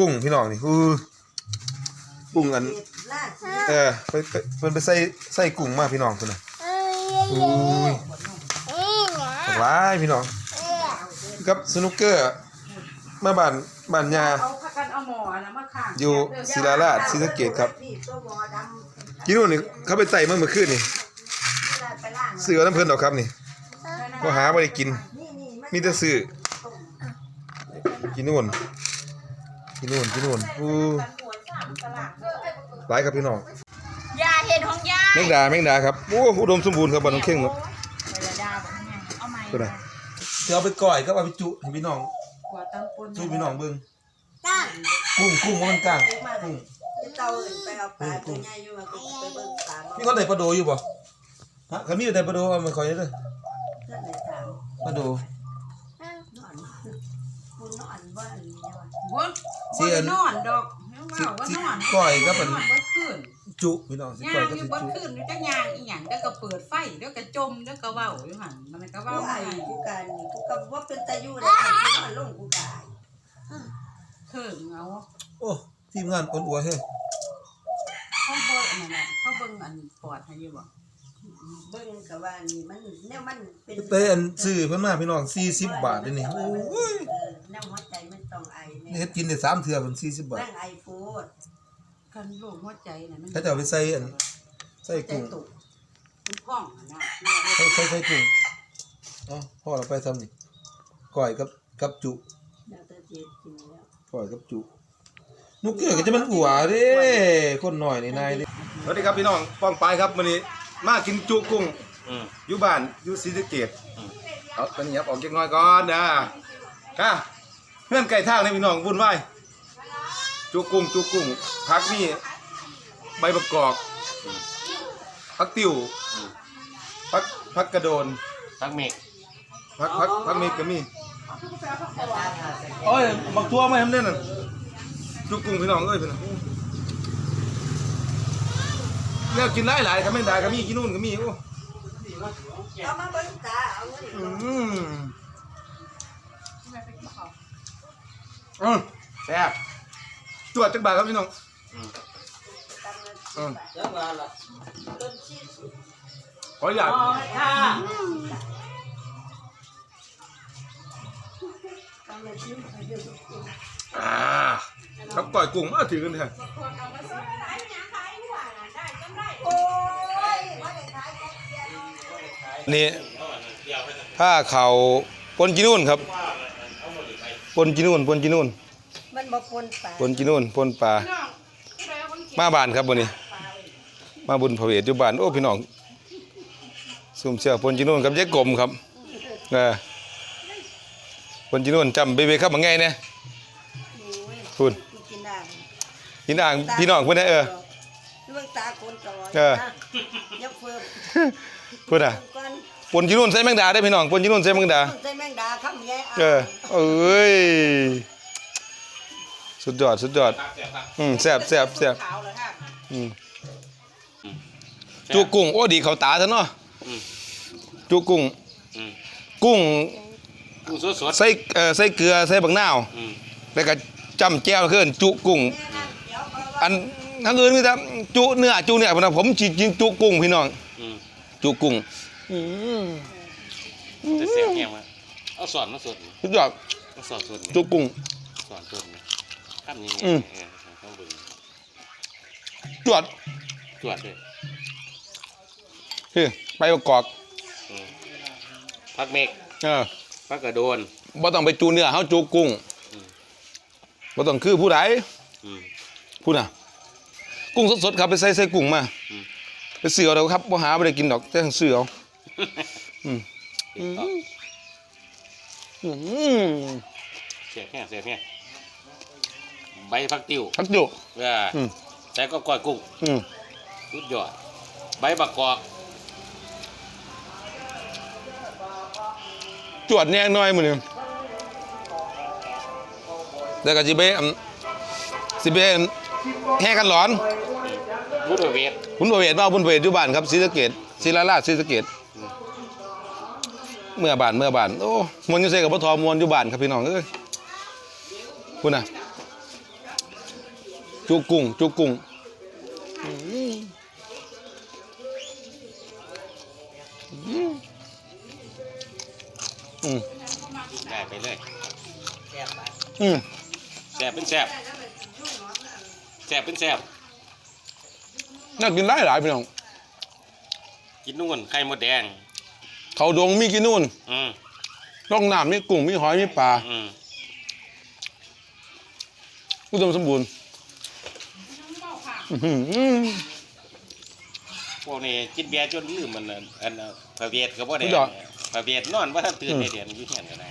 กุ้งพี่น้องนี่อู้กุ้งอันลาดเออไปไปเพิ่นไปใส่ใส่กุ้งมาพี่น้องพุ่นน่ะอุ้ยสบายพี่น้องกับสนุกเกอร์มาบ้านบ้านยาเอาพักกันเอาหมอนะมาข้างอยู่ศิลาราชศรีสะเกษครับนี่ตัวหมอดำกินนู่นนี่เขาไปใส่มาเมื่อคืนนี่ลาดไปล่างซื้อเอาน้ำเพิ่นดอกครับนี่ก็หาบ่ได้กินนี่นี่มีแต่ซื้อกินนู่น กินนู่นกินนู่นอู้หลายครับพี่น้องยาเห็ดของยาแมงดาแมงดาครับโอ้อุดมสมบูรณ์ครับบ้านน้องเข่งครับเวลาดาแบบนี้เอาใหม่ก็ได้เดี๋ยวเอาไปก่อยครับเอาไปจุให้พี่น้องกว่าตั้งปนสู้พี่น้องเบิ่งก้างกุ้งกุ้งว่ามันกลางกุ้งจะเตาอื่นไปเอาปลาตัวใหญ่อยู่มาไปเบิ่งปลามีคนได้ปลาโดอยู่บ่ฮะเขามีได้ปลาโดเอามาคอยเด้อท่านไหนถามปลาโดนอนคุณนอนบ้าน นี่ว่าบนบนนอนดอกไม่ว่าว่านอนก่อยก็เป็นนอนเบิดคืนจุพี่น้องสิย่าก่อยงก็อสิยู่เบิดจุคืนอยู่จักยางอีหยังเดี๋ยวก็เปิดไฟเดี๋ยวก็จมเดี๋ยวก็เว้าอยู่หั่นมันก็เว้าผู้ไงไอ้ผู้การนี่ผู้กับว่าเป็นตาอยู่แล้วนอนลงผู้กายเถิงเอาโอ้ทีมงานอ่อนอัวเฮ้ยเขาเบิ่งอันนั้นน่ะเขาเบิ่งอันปอดให้อยู่บ่เบิ่งกับว่านี่มันแนวมันเป็นไปอันซื้อเพิ่นมาพี่น้อง40บาทเด้อนี่โอ้ยเออแนวหัวใจมัน ต้องไอเฮ็ดกินได้สามเทื่อเพิ่น40บาท นั่งไอโฟดกันโรคหัวใจน่ะมันเขาจะเอาไปใส่อัน ใส่ใจกุ้งตุกมันพ่องอะนะใส่ใส่ใส่กุ้งเอ้าพ่อเราไปซ้ำนี่ก่อยกับกับจุดาวเตอร์เจ็ดกินแล้วก่อยกับจุนุกเกลือก็จะมันอัวเด้คนหน่อยนี่นายเด้สวัสดีครับพี่น้องป้องปายครับมื้อนี้มากินจุกุ้งอืม อยู่บ้านอยู่ศรีสะเกษอืม เอาตอนนี้ครับออกจักหน่อยก่อนนะค่ะ เพื่อนไก่ทางนี่พี่น้องวุ่นวายจุกุ้งจุกุ้งผักนี่ใบประกอบผักติ๋วอืมผักผักกระโดนพักเมกผักผักผักเมกก็มีโอ้ยบักทั่วมาทำเด่นน่ะจุกุ้งพี่น้องเอ้ยพี่น้องเนี่ยกินหลายหลายๆครับแม่งดาก็มีกินนู่นก็มีโอ้เอามาเบิ่งตาเอาเงิน อืมอืมแซ่บตรวจจักบาทครับพี่น้องอืมอืมเจ้าว่าล่ะต้นชีสขออยากกำลังชิมให้ดูอ่าครับก่อยกุ้งมาถือกันเถอะโอ้ยว่าได้ขายแค่เดียวนี่ผ้าเขาปนกินนู่นครับ ปนกินนู่นปนกินนู่นมันบ่ปนปลาปนกินนู่นปนปลามาบ้านครับวันนี้ มาบุญพระเวทอยู่บ้านโอ้พี่น้องซุ่มเชื่อปนกินนู่นกับยายกลมครับเออปนกินนู่นจำเบเบครับมาไงเนี่ยคุณกินได้พี่นางพี่น้องเพื่อนนะเออเรื่องตาคนตลอดเออนะยกเพิ่มเพื่อนอะก่อน ปนกินนู่นใส่แมงดาได้อพี่น้องปนกินนู่นใส่แมงดาใส่แมงดาคำแย่เออเอ้ยสุดยอดสุดยอดอืมแซ่บแซ่บแซ่บขาวเลยค่ะอืมจุกุ้งโอ้ดีเขาตาซะเนาะอืมจุกุ้งอืมกุ้งกุ้งสดสดใส่เอ่อใส่เกลือใส่บักนาวอืมแล้วก็จำแจ่วขึ้นจุกุ้งอันทั้งอื่นคือแต่จุเนื้อจุเนี่ยผมจิกินจุกุ้งพี่น้องอืมจุกุ้งอืม จะเสียบแห้งมาเอาสอนมาสดสุดยอดเอาสอนสดจุกุ้งสอนสดนี่ทำยังไงอืมเออต้องเบิ่งจวดตรวจด้วยคือไปประกอบอืมพักเมกเออพักกระโดนบ่ต้องไปจูเนื้อเฮาจุกุ้งอืมบ่ต้องคือผู้ใดอืมพูดน่ะ กุ้งสดๆครับไปใส่ใส่กุ้งมาอืมไปซื้อเอาเด้อครับบ่หาบ่ได้กินดอกแต่ซื้อเอาอืมอืมอืม เสียบแห้งเสียบแห้งใบพักติ้วพักอยู่เอออมใส่ก็ก้อยกุ้งอืมสุดยอดใบบักกอกจวดแน่น้อยมื้อนี้แล้วก็สิไปอั่นสิไปอั่นแห่กันหลอนพุทธเวทคุณประเวศมาเอาคุณประเวศอยู่บ้านครับศรีสะเกษศรีราชศรีสะเกษ เมื่อบ้านเมื่อบ้านโอ้มวนอยู่ใส่กับพ่อทอมวนอยู่บ้านครับพี่น้องเอ้ยคุณน่ะจุกุ้งจุกุ้งอืมได้ไปเลยอืมแสบเป็นแสบแสบเป็นแสบน่ากินหลายหลายพี่น้องกินนู่นไข่มดแดง เขาดงมีกินนู่นอืมร่องน้ำมีกุ้งมีหอยมีปลาอืมอุดมสมบูรณ์อื้อหือพวกนี้กินเบียร์จนลืมมันน่ะอันน่ะพระเบียดก็บ่ได้สุดยอดพระเบียดนอนว่าท่านตื่นอืมในเดือนอยู่เฮียนก็ได้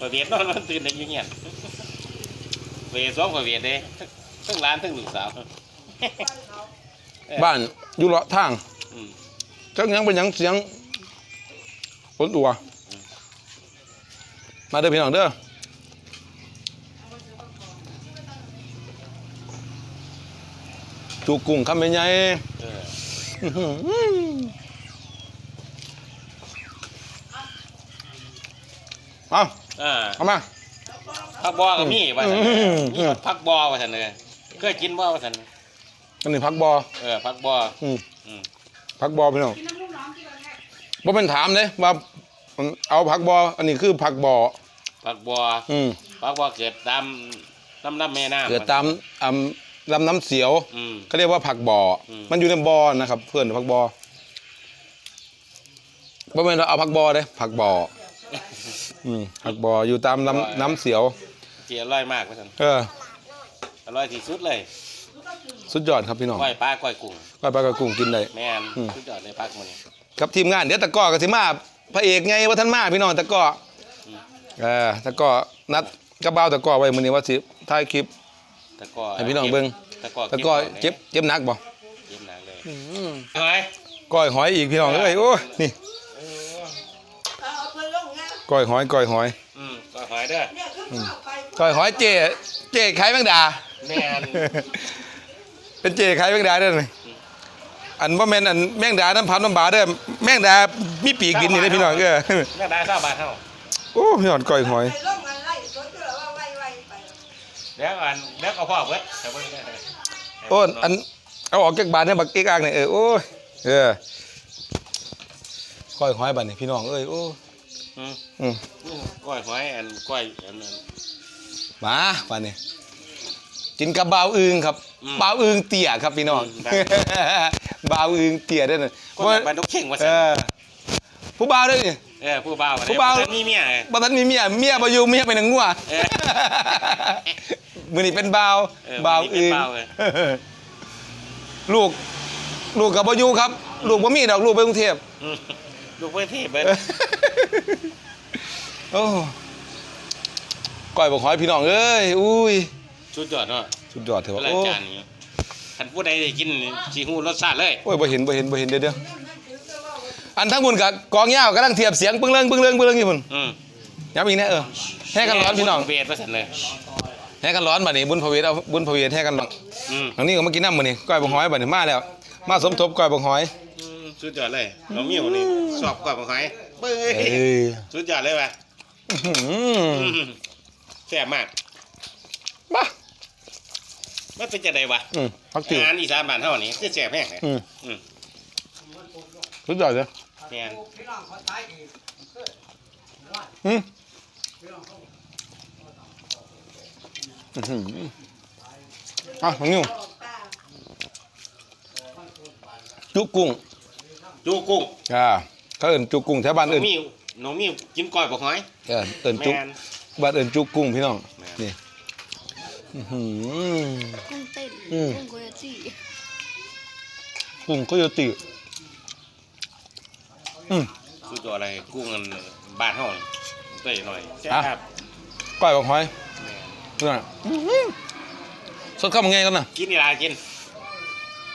พระเบียดนอนว่าตื่นในอยู่เฮียนพระเบียดสองพระเบียดเด้ทั้งร้านทั้งลูกสาว บ้านอยู่เลาะทางอืม จักหยังเป็นหยังเสียง ฝนตัว มาเด้อพี่น้องเด้อจูกุ้งคำเป็นไงเอออื้อหือเอาอ่าเอามาผักบอก็มีว่าซั่นอืมมีผักบอว่าซั่นเลยเคยกินบ่ว่าซั่นอันนี้พักบอเออผักบออืมอืมพักบอพี่น้อง บ่เป็นถามเลยว่าเอาพักบออันนี้คือพักบอผักบออืมผักบอเกิดตามน้ำน้ำแม่น้ำเกิดตามอำลำน้ำเสียวอืม เขาเรียกว่าผักบ่ออม มันอยู่ในบ่อนะครับ เพื่อนผักบ่อบ่แม่นเราเอาผักบ่อเด้ผักบ่ออืมผักบ่ออยู่ตามลำน้ำเสียว ที่อร่อยมากว่าซั่นเออ อร่อยที่สุดเลยสุดยอดครับพี่น้องก้อยปลาก้อยกุ้งก้อยปลากระกุ้งกินได้ แม่นอืมสุดยอดเลยปลากุ้งนี่ ครับทีมงานเดี๋ยวตะก้อกับสิมาพระเอกไงว่าท่านมาพี่น้องตะก้ออมเออตะก้อนัดกระเบ้าตะก้อไว้มื้อนี้ว่าสิถ่ายคลิปตะกร้อให้พี่น้องเบิ่งตะกร้อตะก้อเก็เจ็บเจ็บหนักบ่เจ็บหนักเลยเฮ้ยก้อยหอยอีกพี่น้องเอ้ยโอ้ยนี่เอาเอาไปลงนะก้อยหอยก้อยหอยอืมก้อยหอยเด้อเนี่ยขึ้นเข้าไปก้อยหอยเจ๊เจ๊ขายแมงดาแม่นเป็นเจ๊ขายแมงดาเด้อนี่ อันว่าแม่นอันแมงดาน้ำพันน้ำบาเด้อแมงดามีปีกบินนี่เด้อพี่น้องเออแม่ได้ทราบบาทเท่าโอ้พี่น้องก้อยหอยไปลงอะไรสวนก็เลยว่าไวไวไปแล้วอันแล้วก็พ่อเบิดแต่เบิ่งได้โอ้อันเอาออกจากบานให้บักเอกอางนี่เออโอ้ยเออก้อยหอยบัดนี่พี่น้องเอ้ยโอ้อืมอืมอืมก้อยหอยอันก้อยอันนั้นมาบัดนี่กินกับบ่าวอึงครับอืมบ่าวอึงเตี่ยครับพี่น้องอืมได้ บ่าวอึงเตี่ยเด้อน่ะก้อยบรรทุกเข่งว่าเอซั่นอผู้บ่าวเด้อนี่ เออผู้บ่าวผู้บ่าวมีเมียไง บ่ทันมีเมียเมียบ่อยู่เมียไปนางงัวเออมื้อนี้เป็นบ่าวเออบ่าวมื้อนี้อึเป็นงบ่าวเอลูก ลูกก็บ่อยู่ครับ ลูกบ่มีดอกลูกไปกรุงเทพ อืมลูกเพื่อนที่เบิดโอ้ก้อยบอกหอยพี่น้องเอ้ย อุ้ยสุดยอดเนาะสุดยอดเถอะเววะลาโอ้ จานนี้ ท่านผู้ใดได้กินสิฮู้รสชาติเลยโอ้ยบ่เห็นบ่เห็นบ่เห็นเดี๋ยวเดี๋ยวอันทั้งบุญกับกองยาวกำลังเทียบเสียงปึ้งเลิงปึ้งเลิงปึ้งเลิงอยู่พุ่นอืมย้ำอีกแน่เออแห่กันร้อนพี่น้องเวทว่าซั่นเลยแห่กันร้อนบัดนี้บุญพระเวทเอาบุญพระเวทแห่กันร้อนอืมอันนี้ก็มากินน้ำมื้อนี้ก้อยบอกหอยบัดนี้มาแล้ว มาสมทบก้อยบอกหอยอืมสุดยอดเลยน้องมิวนี่ชอบกว่าบ่หอยเบ้ยเอ้ยสุดยอดเลยว่ะอื้อหืออืมแซ่บมากมา มันเป็นจังได๋วะอืมพักติ๋วอาหารอีสานบ้านเฮานี่คือแซ่บแฮงเลยอืมอืมสุดยอดเลยแม่นอืมอื้อหืออะน้องนิวจุกุ้งจูกุ้งอ่าเขาเอิ้นจุกุ้งแถวบ้านน้อเอิ้งนมิวน้องมิวกินก้อยบ่หอยเออเอิ้นจุแม่นบ้านเอิ้นจุกุ้งพี่น้องแม่นนี่อื้อหือ กุ้งเต้นอืม กุ้งโคโยตี้กุ้งโคโยติอืมสุดยอดเลยกุ้งอันบ้านเฮานี่ตัวหน่อยแซ่อะบก้อยบักหอยแม่นนี่น่ะอื้อหือสดข้าวมันไงกันน่ะกินนี่ล่ะกิน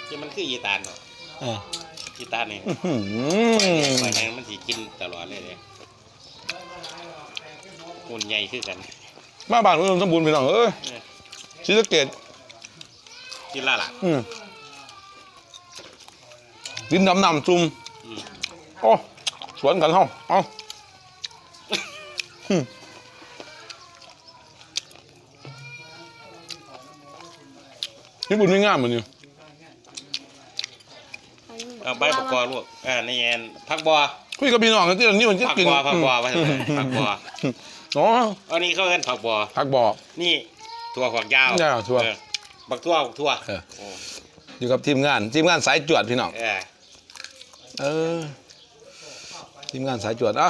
กินมันคืออีตาลเนาะเอออีตาลนี่อื้อหืไปอไหนมันสิกินตลอดเลยเลยหุ่นใหญ่คือกันมาบ้านอุดมสมบูรณ์พี่น้องเอ้ยเออ ศรีสะเกษกินและล่ะ อืมดินดำน้ำจุ่มอืม โอ้สวนกันเฮาเอาญี่ปุ่นไม่งามเหมือนอยู่เอาใบผักกอลูกอ่านี่แอนผักบัวคุยกับพี่น้องกันที่นี่มันจะผักกินบัวผักบัวว่าจะผักบัวอ๋ออันนี้เขาเอิ้นผักบัวผักบ่อนี่ ถั่วฝักยาวยาวถั่ว เออบักถั่วบักถั่วเออโอ้อยู่กับทีมงาน ทีมงานสายจวดพี่น้อง เออเออ ทีมงานสายจวดอะ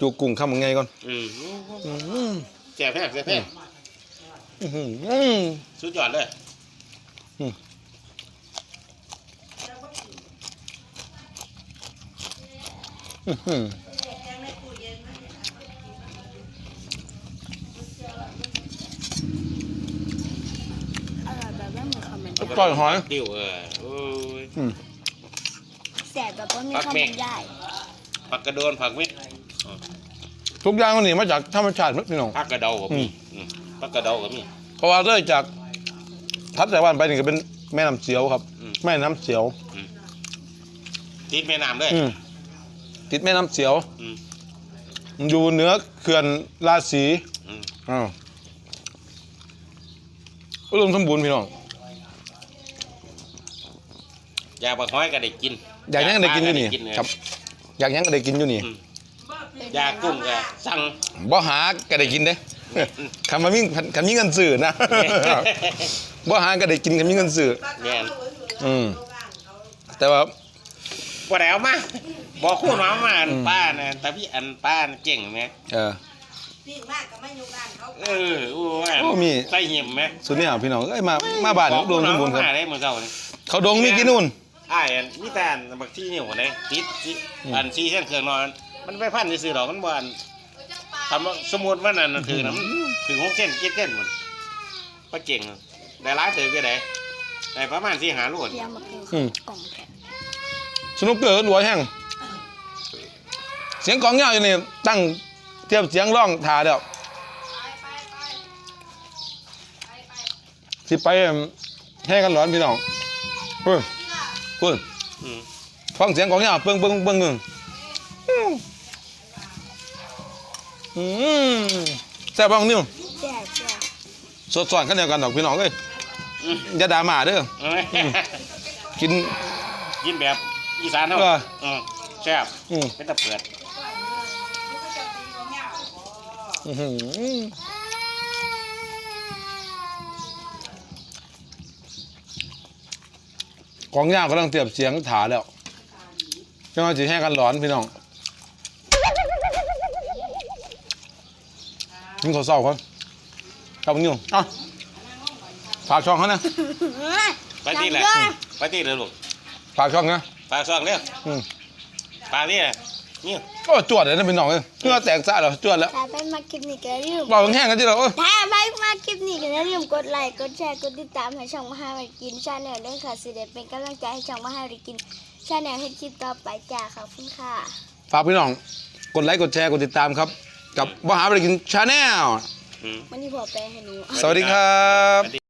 จูกุ้งข้ามยังไงก่อนอืมอืมแจ่บแพงแจ่บแพงอื้อหืออืมสุดยอดเลยอื้อหืออ ก้อยหอย ติ้วเออโอ้ยแสบแบบว่ามีปักคอมเมเมฆนต์ได้ผักกระโดนผักเม็ดทุกอย่างมันนี่มาจากธรรมชาติหมดพี่น้อง ผักกระเดาก็มีอืมผักกระเดาก็มี เพราะว่าเริ่มจากทัดสายวันไปนี่ก็เป็นแม่น้ำเสียวครับ อืม แม่น้ำเสียว ติดแม่น้ำเลย อืมติดแม่น้ำเสียว อืม อยู่เหนือเขื่อนราศีอืมอ้าวอุดมสมบูรณ์พี่น้อง ยาบักห้อยก็ได้กินอยากยังก็ได้กินอยู่นี่ปลาก็ได้ครับ อยากยังก็ได้กินอยู่นี่อืมยากุ้งก็สั่งบ่หาก็ได้กินเด้คำว่ามีคำมีเงินซื้อนะบ่หาก็ได้กินคำมีเงินซื้อแม่นอืมแต่ว่าบ่ได้เอามาบอกคู่น้องมาอันป้าน่ะแต่พี่อันป้าน่ะเก่งไหมเออปิ้งมากก็ไม่อยู่บ้านเขาเออโอ้ยโอ้มีใส่หิมไหมสุดเนี่ยพี่น้องเอ้ยมามาบ้านบอกอุดมสมบูรณ์ครับน้องมาได้มื้อเช้านี่เขาดงมีกินนู่น อ้ายอันมีแต่อันบักที่นิ้วนี่ติดติดอืมอันซีเส้นเครื่องนอน มันไปพันซื่อๆดอกมันบ่อันคำว่าสมมุติว่านั่นน่ะถือน้ำถือหกเส้นเจ็ดเส้นหมดป้าเก่งได้หลายเติบก็ได้ได้ประมาณ4 5โลเตรียมมาคือกล่องแผ่นสนุกเกอร์รวยแห้งเสียงกลองยาวอยู่นี่ตั้งเทียบเสียงร้องทาเดียวสิไปแห่กันร้อนพี่น้องเพิ่นเพิ่นอืมฟังเสียงกลองยาวเบิ่งเบิ่งเบิ่งหนึ่งอืมแซ่บบ้างนิ่วแซ่บแซ่บสดสอนกันเดียวกันดอกพี่น้องเอ้ยอืมอย่าด่าหมาเด้อเอ้ยกินกินแบบอีสานเท่าเอออืมแซ่บอืมเป็นตะเปิด อื้อหือของยาวกำลังเตรียมเสียงถาแล้วจังหวะจีแห้งกันร้อนพี่น้องกินข้าวเศร้าครับกับนิ้วอะฝากช่องเขานะไปที่แหละไปที่เลยลูกฝากช่องนะปลาซองเร็วอืมปลาที่แหละนี่ ก็จวดเลยนะพี่น้องเอ้ยเพื่อแตกซ่าแล้วจวดแล้วถ้าไปมาคลิปนี้ก็อย่าลืมบอกแห้งกันที่เราเอ้ยถ้าไปมาคลิปนี้ก็อย่าลืมกดไลค์กดแชร์กดติดตามให้ช่องมหาวิทยาลัยกินชาแนลด้วยค่ะสิเดเป็นกำลังใจให้ช่องมหาวิทยาลัยกินชาแนลให้คลิปต่อไปจ้าขอบคุณค่ะฝากพี่น้องกดไลค์กดแชร์กดติดตามครับ กับมหาวิทยาลัยกินชาแนลอืมวันนี้พอไปให้หนูสวัสดีครับ